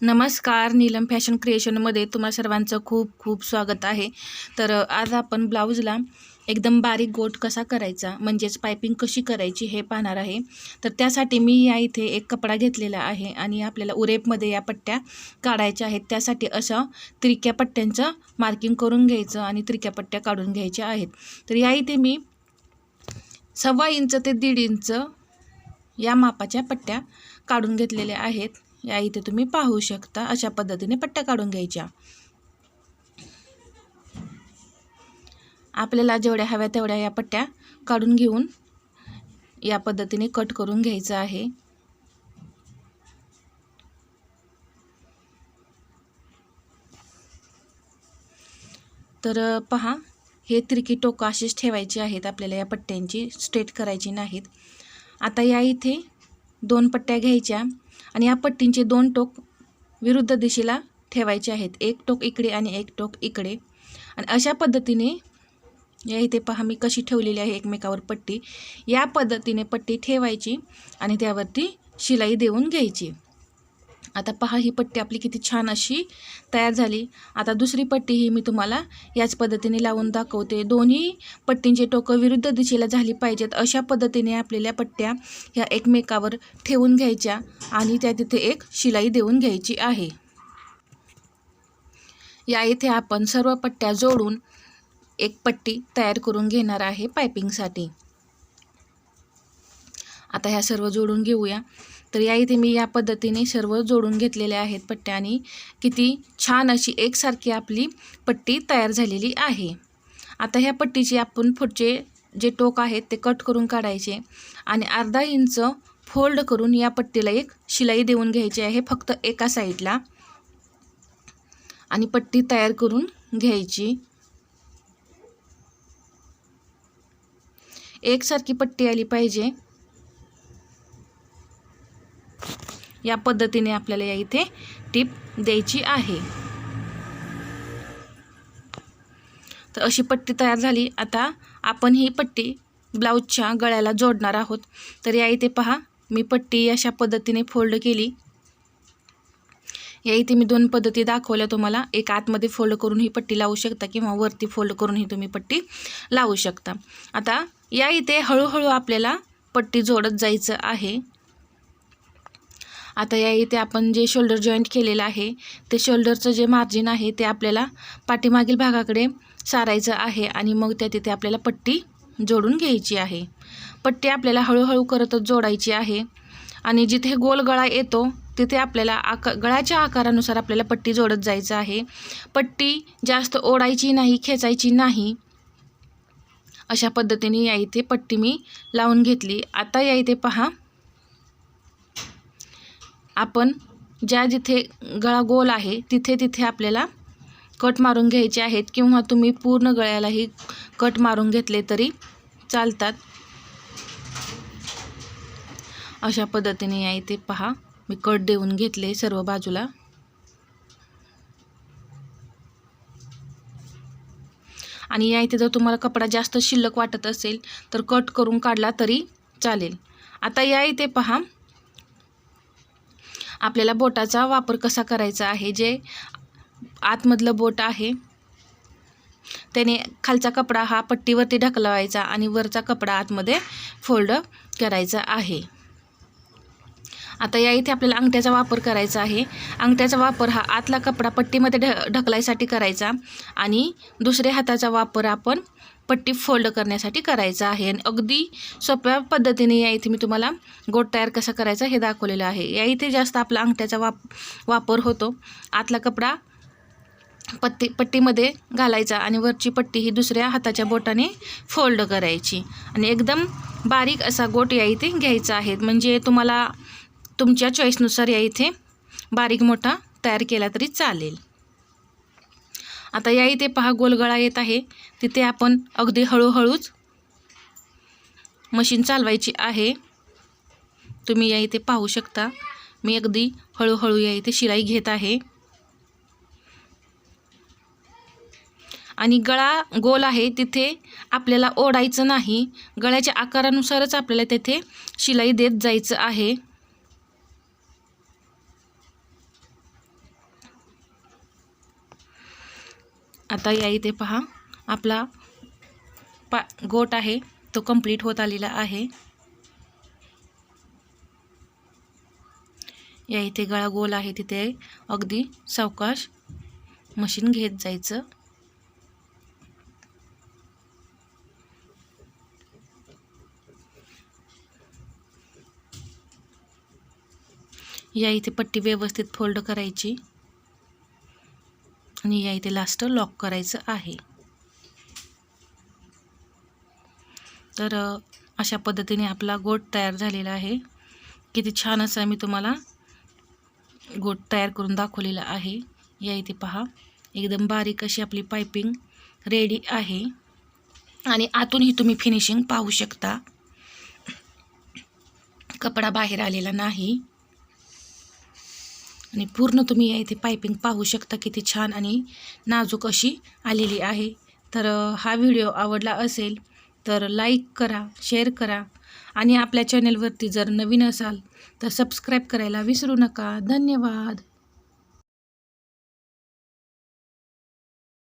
नमस्कार नीलम फॅशन क्रिएशनमध्ये तुम्हा सर्वांचं खूप खूप स्वागत आहे. तर आज आपण ब्लाऊजला एकदम बारीक गोट कसा करायचा म्हणजेच पायपिंग कशी करायची हे पाहणार आहे. तर त्यासाठी मी या इथे एक कपडा घेतलेला आहे आणि आपल्याला उरेपमध्ये या पट्ट्या काढायच्या आहेत. त्यासाठी असं त्रिक्या पट्ट्यांचं मार्किंग करून घ्यायचं आणि त्रिक्या पट्ट्या काढून घ्यायच्या आहेत. तर या इथे मी सव्वा इंच ते दीड इंच या मापाच्या पट्ट्या काढून घेतलेल्या आहेत. या इथे तुम्ही पाहू शकता अशा पद्धतीने पट्ट्या काढून घ्यायच्या. आपल्याला जेवढ्या हव्या तेवढ्या या पट्ट्या काढून घेऊन या पद्धतीने कट करून घ्यायचं आहे. तर पहा हे तिरकी टोकं अशीच ठेवायची आहेत आपल्याला या पट्ट्यांची स्ट्रेट करायची नाहीत. आता या इथे दोन पट्ट्या घ्यायच्या आणि या पट्टींचे दोन टोक विरुद्ध दिशेला ठेवायचे आहेत. एक टोक इकडे आणि एक टोक इकडे. आणि अशा पद्धतीने या इथे पहा मी कशी ठेवलेली आहे एकमेकावर पट्टी. या पद्धतीने पट्टी ठेवायची आणि त्यावरती शिलाई देऊन घ्यायची. आता पहा ही पट्टी आपली किती छान अशी तयार झाली. आता दुसरी पट्टी ही मी तुम्हाला याच पद्धतीने लावून दाखवते. दोन्ही पट्टींचे टोकं विरुद्ध दिशेला झाली पाहिजेत अशा पद्धतीने आपल्याला पट्ट्या ह्या एकमेकावर ठेवून घ्यायच्या आणि त्या तिथे एक शिलाई देऊन घ्यायची आहे. या इथे आपण सर्व पट्ट्या जोडून एक पट्टी तयार करून घेणार आहे पायपिंगसाठी आता ह्या सर्व जोडून घेऊया. तर या इथे मी या पद्धतीने सर्व जोडून घेतलेले आहेत पट्ट्या आणि किती छान अशी एकसारखी आपली पट्टी तयार झालेली आहे. आता ह्या पट्टीचे आपण पुढचे जे टोक आहेत ते कट करून काढायचे आणि अर्धा इंच फोल्ड करून या पट्टीला एक शिलाई देऊन घ्यायची आहे फक्त एका साईडला. आणि पट्टी तयार करून घ्यायची. एकसारखी पट्टी आली पाहिजे. या पद्धतीने आपल्याला या इथे टीप द्यायची आहे. तर अशी पट्टी तयार झाली. आता आपण ही पट्टी ब्लाऊजच्या गळ्याला जोडणार आहोत. तर या इथे पहा मी पट्टी अशा पद्धतीने फोल्ड केली. या इथे मी दोन पद्धती दाखवल्या. तुम्हाला एक आतमध्ये फोल्ड करून ही पट्टी लावू शकता किंवा वरती फोल्ड करूनही तुम्ही पट्टी लावू शकता. आता या इथे हळूहळू आपल्याला पट्टी जोडत जायचं आहे. आता या इथे आपण जे शोल्डर जॉईंट केलेलं आहे ते शोल्डरचं जे मार्जिन आहे ते आपल्याला पाठीमागील भागाकडे सारायचं आहे आणि मग त्या तिथे आपल्याला पट्टी जोडून घ्यायची आहे. पट्टी आपल्याला हळूहळू करतच जोडायची आहे आणि जिथे गोल गळा येतो तिथे आपल्याला आका गळ्याच्या आकारानुसार आपल्याला पट्टी जोडत जायचं आहे. पट्टी जास्त ओढायची नाही खेचायची नाही. अशा पद्धतीने या इथे पट्टी मी लावून घेतली. आता या इथे पहा आपण ज्या जिथे गळा गोल आहे तिथे तिथे आपल्याला कट मारून घ्यायचे आहेत किंवा तुम्ही पूर्ण गळ्यालाही कट मारून घेतले तरी चालतात. अशा पद्धतीने या इथे पहा मी कट देऊन घेतले सर्व बाजूला. आणि या इथे जर तुम्हाला कपडा जास्त शिल्लक वाटत असेल तर कट करून काढला तरी चालेल. आता या इथे पहा आपल्याला बोटाचा वापर कसा करायचा आहे? जे आतमधलं बोट आहे त्याने खालचा कपडा हा पट्टीवरती ढकलवायचा आणि वरचा कपडा आतमध्ये फोल्ड करायचा आहे. आता या इथे आपल्याला अंगठ्याचा वापर करायचा आहे. अंगठ्याचा वापर हा आतला कपडा पट्टीमध्ये ढ ढकलायसाठी करायचा आणि दुसऱ्या हाताचा वापर आपण पट्टी फोल्ड करण्यासाठी करायचं आहे. आणि अगदी सोप्या पद्धतीने या इथे मी तुम्हाला गोट तयार कसा करायचा हे दाखवलेलं आहे. या इथे जास्त आपला अंगठ्याचा वाप वापर होतो. आतला कपडा पट्टी पट्टीमध्ये घालायचा आणि वरची पट्टी ही दुसऱ्या हाताच्या बोटाने फोल्ड करायची. आणि एकदम बारीक असा गोट या इथे घ्यायचा आहे. म्हणजे तुम्हाला तुमच्या चॉईसनुसार या इथे बारीक मोठा तयार केला तरी चालेल. आता या इथे पहा गोलगळा येत आहे. तिथे आपण अगदी हळूहळूच मशीन चालवायची आहे. तुम्ही या इथे पाहू शकता. मी अगदी हळूहळू या इथे शिलाई घेत आहे. आणि गळा गोल आहे तिथे आपल्याला ओढायचं नाही. गळ्याच्या आकारानुसारच आपल्याला तेथे शिलाई देत जायचं आहे. आता या इथे पहा. आपला पा गोट आहे. तो कंप्लीट होत आलेला आहे. या इथे गळा गोल आहे. तिथे अगदी सावकाश मशीन घेत जायचं. या इथे पट्टी व्यवस्थित फोल्ड करायची. आणि या इथे लास्ट लॉक करायचं आहे. तर अशा पद्धतीने आपला गोट तयार झालेला आहे. किती छान असा मी तुम्हाला गोट तयार करून दाखवलेला आहे. या इथे पहा एकदम बारीक अशी आपली पायपिंग रेडी आहे. आणि आतूनही तुम्ही फिनिशिंग पाहू शकता. कपडा बाहेर आलेला नाही. आणि पूर्ण तुम्ही इथे पायपिंग पाहू शकता किती छान आणि नाजूक अशी आलेली आहे. तर हा व्हिडिओ आवडला असेल तर लाईक करा शेअर करा आणि आपल्या चॅनलवरती जर नवीन असाल तर सबस्क्राईब करायला विसरू नका. धन्यवाद.